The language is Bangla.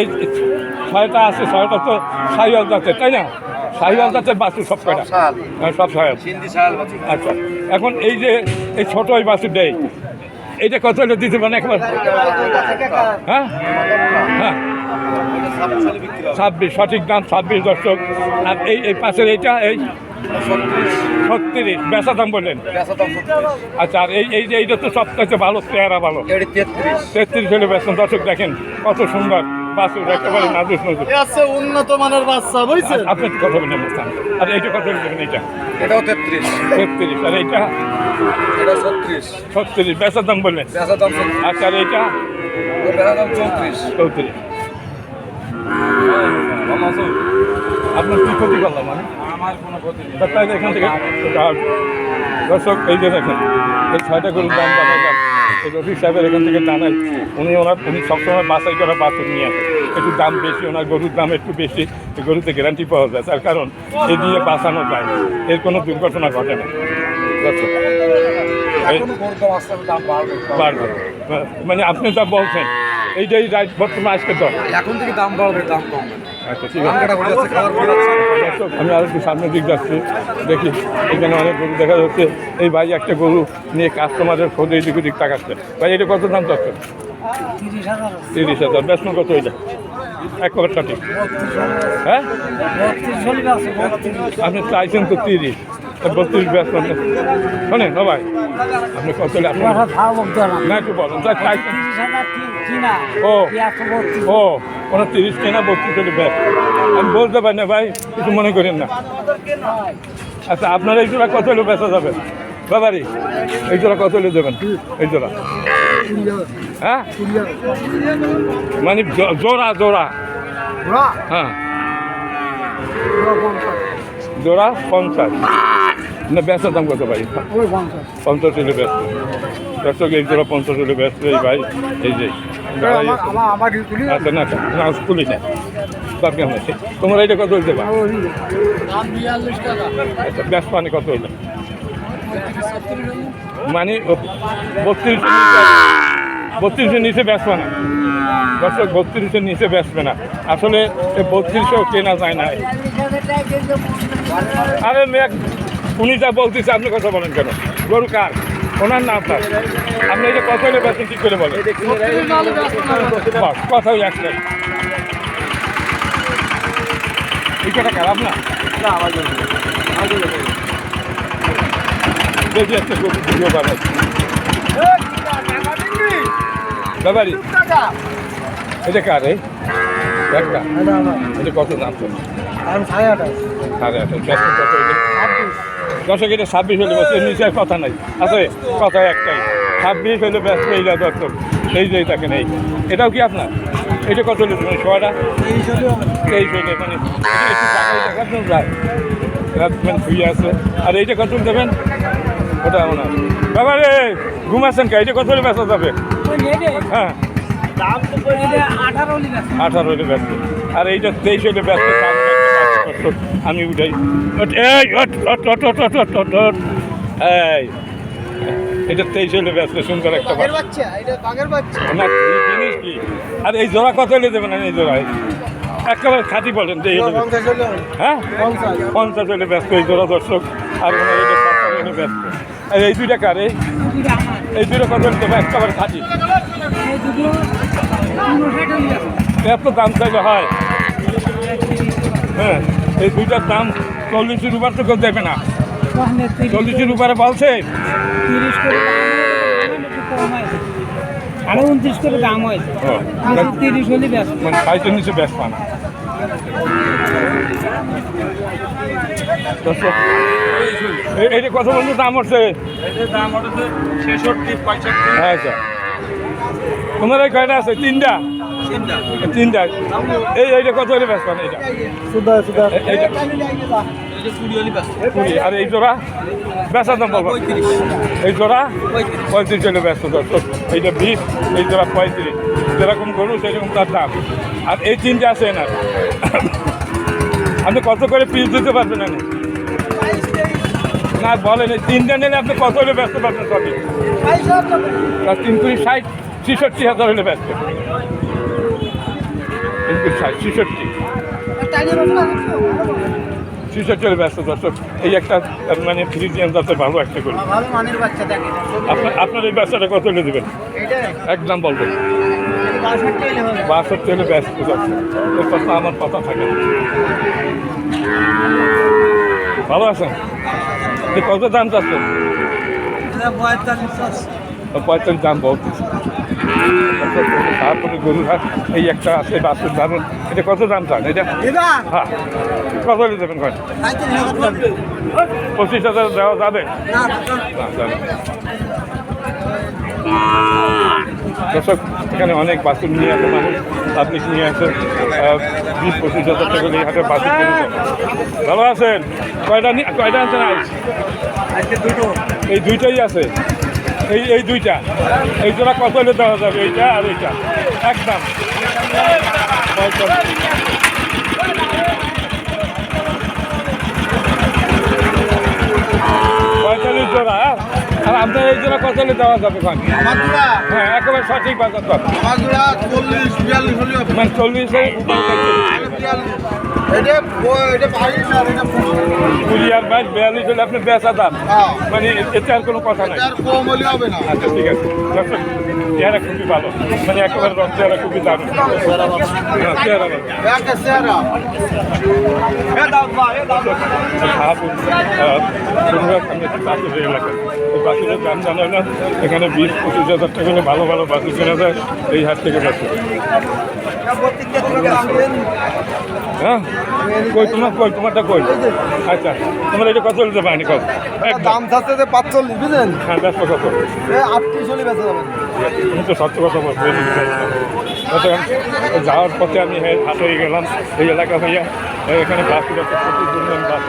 এই ছয়টা আছে ছয়টা তো সাহিওয়াল জাতের তাই না? সাহিওয়াল জাতের বাছুর সব কয়টা? হ্যাঁ, সব সাহিওয়াল। শাল বাছুর। আচ্ছা এখন এই যে এই ছোট ওই বাছুর দেয় এইটা কত হলে দিতে পারেন একবার? হ্যাঁ? হ্যাঁ। ছাব্বিশ সঠিক দাম ছাব্বিশ দর্শক। আর এই এই পাশের এইটা এই ছত্রিশ। বেচা দাম বললেন? বেচা। আচ্ছা আর এই এই যে এইটা তো সবথেকে ভালো চেহারা ভালো। তেত্রিশ। তেত্রিশ হলে বেচন দর্শক দেখেন কত সুন্দর। বাছুর একেবারে নাজুস নজুর। এ উন্নত মানের বাচ্চা বুঝছেন? আপনি একটু বলেন আর এইটা কত দেবেন এইটা। এটাও তেত্রিশ। তেত্রিশ আর এইটা? এটা ছত্রিশ। ছত্রিশ বেচার দাম বললেন বেচা দাম আচ্ছা আর এইটা? বেচা দাম চৌত্রিশ। চৌত্রিশ। আপনার কি ক্ষতি করলাম মানে আমার কোনো ক্ষতি নেই। এখান থেকে দর্শক এই যে দেখেন এই ছয়টা গরুর দাম এই রফিক সাহেবের এখান থেকে জানাই উনি ওনার উনি সবসময় বাছাই করা বাছুর নিয়ে আসে একটু দাম বেশি ওনার গরুর দাম একটু বেশি গরুতে গ্যারান্টি পাওয়া যায়। তার কারণ এ দিয়ে বাঁচানো যায় এর কোনো দুর্ঘটনা ঘটে না। বাড়বে মানে আপনি যা বলছেন এইটাই রাইট বর্তমানে আজকে দর। এখন থেকে দাম বাড়বে দাম কমবে। আচ্ছা আমি আর একটু সামনের দিক যাচ্ছি। দেখি এখানে অনেক গরু দেখা যাচ্ছে। এই ভাই একটা গরু নিয়ে কাস্টমারের খোঁজে এদিক দিক তাকাচ্ছে। ভাই এটা কত দাম চাচ্ছে তিরিশ হাজার। বেশ কত এটা? এক একেবারে সঠিক হ্যাঁ? আপনি চাইছেন তো তিরিশ। বত্রিশ ব্যাস করতে শোনেন না ভাই আপনি কত না। একটু বলুন। ও। ও কোনো তিরিশ কেনা বত্রিশ হলে ব্যাস। আমি বলতে পারি না ভাই কিছু মনে করেন না। আচ্ছা আপনার এই জোড়া কত হলে বেচা যাবে? বাবারি এই জোড়া কত হলে দেবেন? এই জোড়া। হ্যাঁ? মানে জোড়া জোড়া। হ্যাঁ। জোড়া পঞ্চাশ। না দাম কত ভাই? পঞ্চাশ হলে ব্যস্ত দর্শক এই জোড়া পঞ্চাশ হলে ব্যস্ত এই ভাই এই যে। আচ্ছা না আচ্ছা, না তুলি না। দরকার নেই তোমার এইটা কত হইতে পারে আচ্ছা পানি কত হইলে? মানে বত্রিশের নিচে বত্রিশের নিচে বেচবে না। দর্শক বত্রিশের নিচে বেচবে না। আসলে বত্রিশেও কেনা যায় না আরে মেয়ে উনি যা বলতেছে, আপনি কথা বলেন কেন? গরু কার? ওনার নাম তার। আপনি এই যে কথা হলে বেচেন ঠিক করে বলেন। কথা এই কথা খারাপ না একটা ভিডিও কার এই? একটা এটা কত দাম? সাড়ে আঠাশ। কত এটা দর্শক এটা ছাব্বিশ হলে ব্যস্ত নিচে কথা নাই। আছে কথা একটাই ছাব্বিশ হলে ব্যস্ত এই যা দর্শক এই যে তাকে নেই। এটাও কি আপনার? এটা কত হলে তুমি ছয়টা? তেইশ হলে মানে যায়। রাতমেন শুয়ে আছে। আর এইটা কত দেবেন? ওটা আমার বাবা রে ঘুমাচ্ছেন কে? এইটা কত হলে বেচা যাবে হ্যাঁ। আঠারো হলে ব্যস্ত আর এইটা তেইশ হলে ব্যস্ত আমি উঠাই। এই। এই এটা তেইশ হলে ব্যস্ত সুন্দর একটা বাচ্চা না জিনিস কি? আর এই জোড়া কত হলে দেবেন? এই জোড়া একেবারে খাঁটি বলেন যে হ্যাঁ? পঞ্চাশ। হলে ব্যস্ত এই জোড়া দর্শক। আর হলে ব্যস্ত। আর এই দুইটা কার এই? এই দুইটা কত হলে দেবে একেবারে খাঁটি। এত দাম চাইলে হ্যাঁ। এই দুইটার দাম চল্লিশের উপর তো কেউ দেবে না। চল্লিশের উপরে বলছে। আরও উনত্রিশ করে দাম হয়েছে। তিরিশ হলে ব্যস্ত মানে সাইটের নিচে ব্যস্ত না এইটা কত বন্ধু দাম হচ্ছে? দাম হচ্ছে ছেষট্টি পঁয়ষট্টি। আচ্ছা তোমার এই কয়টা আছে? তিনটা? তিনটা। তিনটা। এই এইটা কত হলে ব্যস্ত না এইটা? আর এই জোড়া? বেচার দাম বলব। এই জোড়া? পঁয়ত্রিশ। হলে ব্যস্ত এইটা বিশ এই জোড়া পঁয়ত্রিশ। যেরকম গরু সেরকম তার দাম। আর এই তিনটে আছে না আপনি কত করে পিস দিতে পারবেন না না বলেন এই তিনটে নিলে আপনি কত হলে ব্যস্ত পারবেন সবই? তিন কুড়ি ষাট। ছেষট্টি হাজার হলে ব্যস্ত ছেষট্টি। ছেষট্টি হলে ব্যস্ত দর্শক এই একটা মানে ফ্রিজিয়ান যাতে ভালো একটা করি আপনার আপনার এই ব্যবসাটা কত হলে দেবেন? একদম বলবেন। বাষট্টি হলে ব্যস্ত এরপর তো আমার কথা থাকে। ভালো আছেন? কত দাম চাচ্ছেন? পঁয়তাল্লিশ দাম বহুত তারপরে এই একটা আছে এটা কত দাম চান এটা হ্যাঁ কত পঁচিশ হাজার দেওয়া যাবে এখানে অনেক বাসুর নিয়ে আসে মানুষ পাবলিক নিয়ে আসে আহ, বিশ পঁচিশ হাজার টাকা নিয়ে হাটে বাসুর ভালো আছেন কয়টা কয়টা আনছেন আজ এই দুইটাই আছে। এই এই দুইটা। এই জোড়া কত হলে দেওয়া যাবে? এইটা আর এইটা। একদম। পঁয়তাল্লিশ। জোড়া হ্যাঁ? আর আপনার এই জোড়া কত হলে দেওয়া যাবে হ্যাঁ একেবারে সঠিক বাজার দর। মানে চল্লিশে এটা বাইশ বিয়াল্লিশ হলে আপনি বেচা দাম। হ্যাঁ। মানে এতে আর কোনো কথা নাই। কম হলে হবে না। আচ্ছা ঠিক আছে। চেহারা খুবই ভালো। মানে একেবারে রং চেহারা খুবই দারুণ। হ্যাঁ, চেহারা এই বাসুরের দাম জানা না এখানে বিশ পঁচিশ হাজার টাকা হলে ভালো ভালো বাসুর কেনা যায় এই হাট থেকে বাসুর হ্যাঁ? কই তোমার কই তোমারটা কই? আচ্ছা তোমার এটা কত হলে পায়নি কত? দাম থাকছে যে পাঁচচল্লিশ বুঝলেন? হ্যাঁ ব্যস্ত কত? আটত্রিশ বেঁচে যাবেন আমি তো সত্য কথা বলব যাওয়ার পথে আমি হাত হয়ে গেলাম। এই এলাকা হইয়া এখানে বাস যাচ্ছে প্রচুর বাস